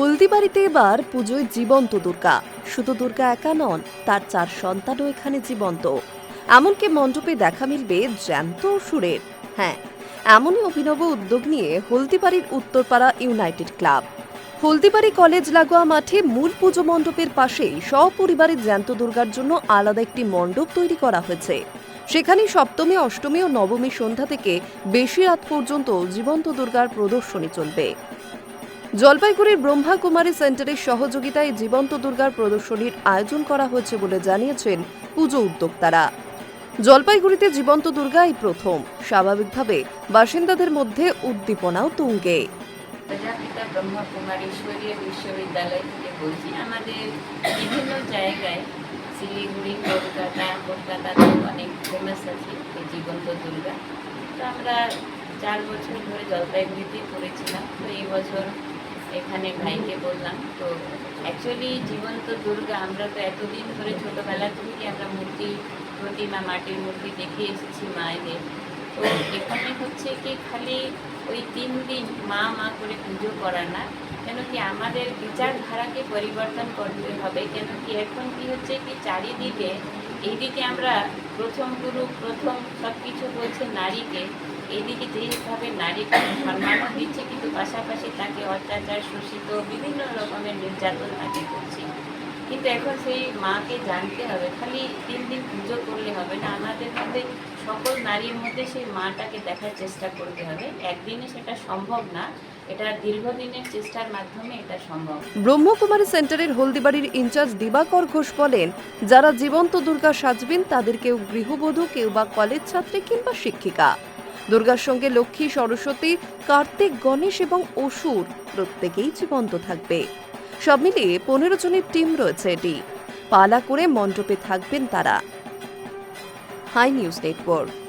হলদিবাড়িতে এবার পুজোয় জীবন্ত দুর্গা। শুধু দুর্গা একা নন, তার চার সন্তানও এখানে জীবন্ত। এমনকি মণ্ডপে দেখা মিলবে জ্যান্ত সুরের। হ্যাঁ এমনই অভিনব উদ্যোগ নিয়ে হলদিবাড়ির Uttarpara united club. Haldibari college লাগোয়া মাঠে মূল পুজো মণ্ডপের পাশেই সপরিবারে জ্যান্ত দুর্গার জন্য আলাদা একটি মণ্ডপ তৈরি করা হয়েছে। সেখানে সপ্তমী, অষ্টমী ও নবমী সন্ধ্যা থেকে বেশি রাত পর্যন্ত জীবন্ত দুর্গার প্রদর্শনী চলবে। জলপাইগুড়ির ব্রহ্মা কুমারী সেন্টারের সহযোগিতায় জীবন্ত দুর্গার প্রদর্শনীর আয়োজন করা হয়েছে বলে জানিয়েছেন পুজো উদ্যোক্তারা। জলপাইগুড়িতে জীবন্ত দুর্গা এই প্রথম। স্বাভাবিকভাবে বাসিন্দাদের মধ্যে উদ্দীপনাও তুঙ্গে। বিশ্ববিদ্যালয় বিভিন্ন জায়গায় শিলিগুড়ি, কলকাতা, কলকাতাতে অনেক ফেমাস আছে এই জীবন্ত দুর্গা। তো আমরা চার বছর ধরে জলপাইগুড়িতে করেছিলাম তো এই বছর এখানে ভাইকে বললাম। তো অ্যাকচুয়ালি জীবন্ত দুর্গা, আমরা তো এতদিন ধরে ছোটোবেলা থেকে আমরা মূর্তি, প্রতিমা, মাটির মূর্তি দেখে এসেছি মায়েদের। তো এখানে হচ্ছে কি খালি ওই তিন দিন মা মা করে পুজো করা না কেন কি আমাদের বিচারধারাকে পরিবর্তন করতে হবে কেন কি এখন কি হচ্ছে কি চারিদিকে, এইদিকে আমরা প্রথম গুরু, প্রথম সব কিছু বলছে নারীকে। এদিকে যেভাবে নারীকে সম্মানও দিচ্ছে, কিন্তু পাশাপাশি তাকে অত্যাচার, শোষিত, বিভিন্ন রকমের নির্যাতন তাকে করছে। কিন্তু এখন সেই মাকে জানতে হবে। খালি তিন দিন পুজো করলে হবে না। আমাদের মধ্যে সকল নারীর মধ্যে সেই মাটাকে দেখার চেষ্টা করতে হবে। একদিনে সেটা সম্ভব না। এটা দীর্ঘদিনের চেষ্টার মাধ্যমে এটা সম্ভব। ব্রহ্মকুমারী সেন্টারের হলদিবাড়ির ইনচার্জ দিবাকর ঘোষ বলেন, যারা জীবন্ত দুর্গা সাজবেন, তাদের কেউ গৃহবধূ, কেউ বা কলেজ ছাত্রী কিংবা শিক্ষিকা। দুর্গার সঙ্গে লক্ষ্মী, সরস্বতী, কার্তিক, গণেশ এবং অসুর প্রত্যেকেই জীবন্ত থাকবে। সব মিলিয়ে পনেরো জনের টিম রয়েছে এটি। পালা করে মণ্ডপে থাকবেন তারা। Hi news network.